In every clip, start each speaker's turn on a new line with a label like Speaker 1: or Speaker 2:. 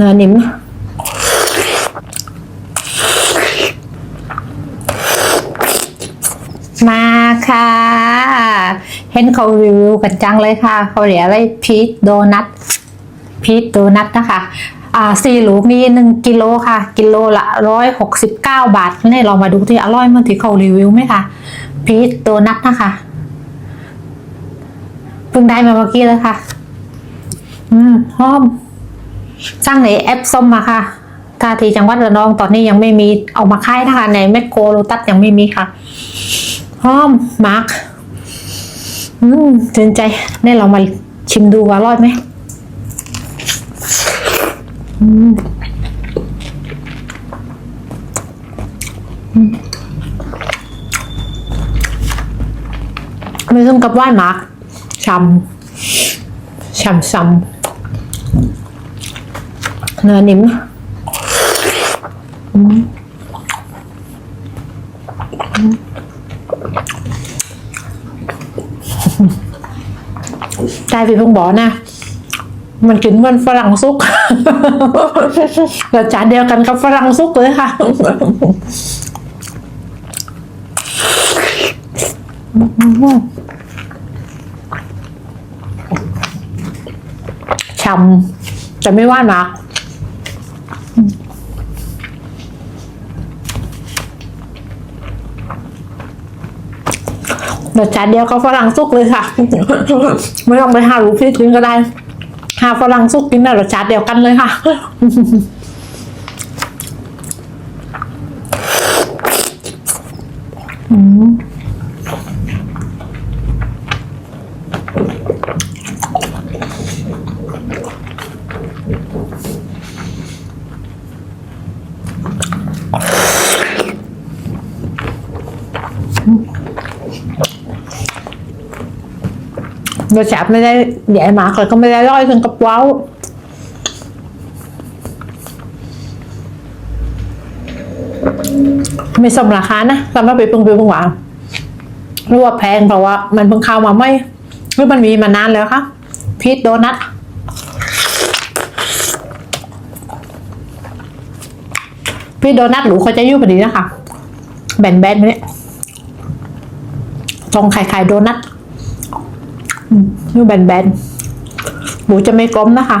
Speaker 1: เนื้อนิ่มมาค่ะ เห็นเขารีวิวกันจังเลยค่ะ เขาเรียกอะไรพีทโดนัทพีทโดนัทนะคะ อ่าสี่ลูกนี่หนึ่งกิโลค่ะ กิโลละร้อยหกสิบเก้าบาทนี่ลองมาดูที่อร่อยเมื่อนที่เขารีวิวไหมคะพีทโดนัทนะคะเพิ่งได้มาเมื่อกี้เลยค่ะ อืมหอม สร้างในแอปส้มมาค่ะท่าทีจังหวัดระนองตอนนี้ยังไม่มีเอามาขายนะคะ ในแมคโครโลตัสยังไม่มีค่ะหอมมาร์กอืมตื่นใจนี่เรามาชิมดูว่าอร่อยไหมอืมอืมไม่ต้องกับว่านมาร์กช่ำช่ำช่ำ เนื้อนิ่มอืมอืมได้พี่เพิ่งบอนะ มันกินมือนฝรั่งซุกแล้วจานเดียวกันกับฝรั่งซุกเลยค่ะช่ำจะไม่ว่านมาก รสชาติเดียวกับฝรั่งซุกเลยค่ะ ไม่ต้องไปหารูปที่กินก็ได้ หาฝรั่งซุกกินได้รสชาติเดียวกันเลยค่ะอืม รสชาติไม่ได้ใหญ่มากเลยก็ไม่ได้ร่อยถึงกับว้าวไม่สมราคานะสำหรับไปปรุงไปปรุงหวานรู้ว่าแพงเพราะว่า มันเพิ่งเข้ามาไม่หรือมันมีมานานแล้วคะพีทโดนัทพีทโดนัทหรูเขาจะยุ่พอดีนะคะ แบนๆแบบนี้ตรงไข่ไข่โดนัท นี่แบนๆหมูจะไม่กลมนะคะ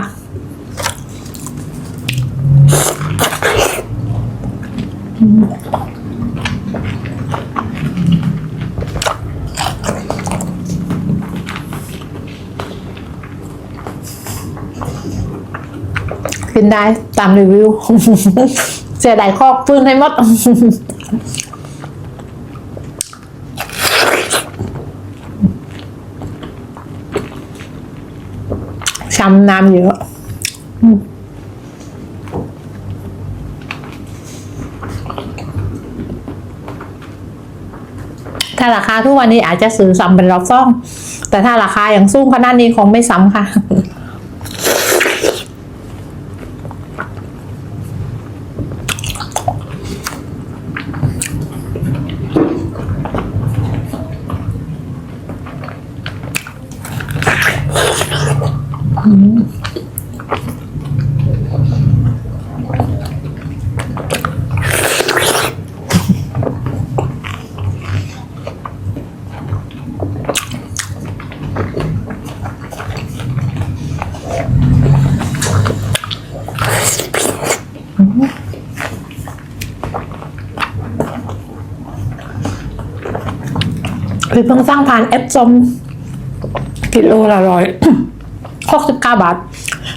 Speaker 1: กินได้ตามรีวิวเสียดายคอกฟื้นให้หมด ช้ำน้ำเยอะถ้าราคาทุกวันนี้อาจจะซื้อซ้ำเป็นรอบซ่อง แต่ถ้าราคาอย่างสูงขนาดนี้คงไม่ซ้ำค่ะ คือเพิ่งสร้างผ่านแอปซมกิโลละร้อย หกสิบเก้าบาท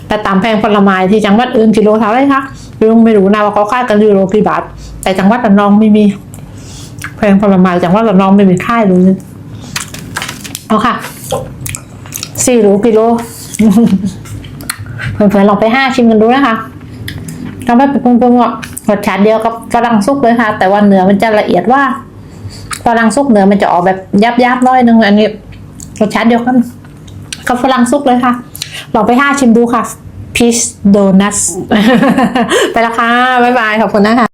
Speaker 1: แต่ตามแพงผลไม้ที่จังหวัดอื่นกิโลเท่าไรคะลุงไม่รู้นะว่าเขาขายกันกิโลกี่บาท แต่จังหวัดระนองไม่มี แพงผลไม้จังหวัดระนองไม่มีค่ายเลยเอาค่ะสี่รูกิโลเพื่อนๆลองไปห้าชิมกันดูนะคะทำให้เป็นปรุงอะรสชาติเดียวกับฝรั่งซุกเลยค่ะ แต่ว่าเนื้อมันจะละเอียดว่าฝรั่งซุกเนื้อมันจะออกแบบยับยับๆน้อยนึงอันนี้รสชาติเดียวกันกับฝรั่งซุกเลยค่ะ ลองไปห้าชิมดูค่ะพีชโดนัทไปและค่ะ บ๊ายบาย ขอบคุณนะคะ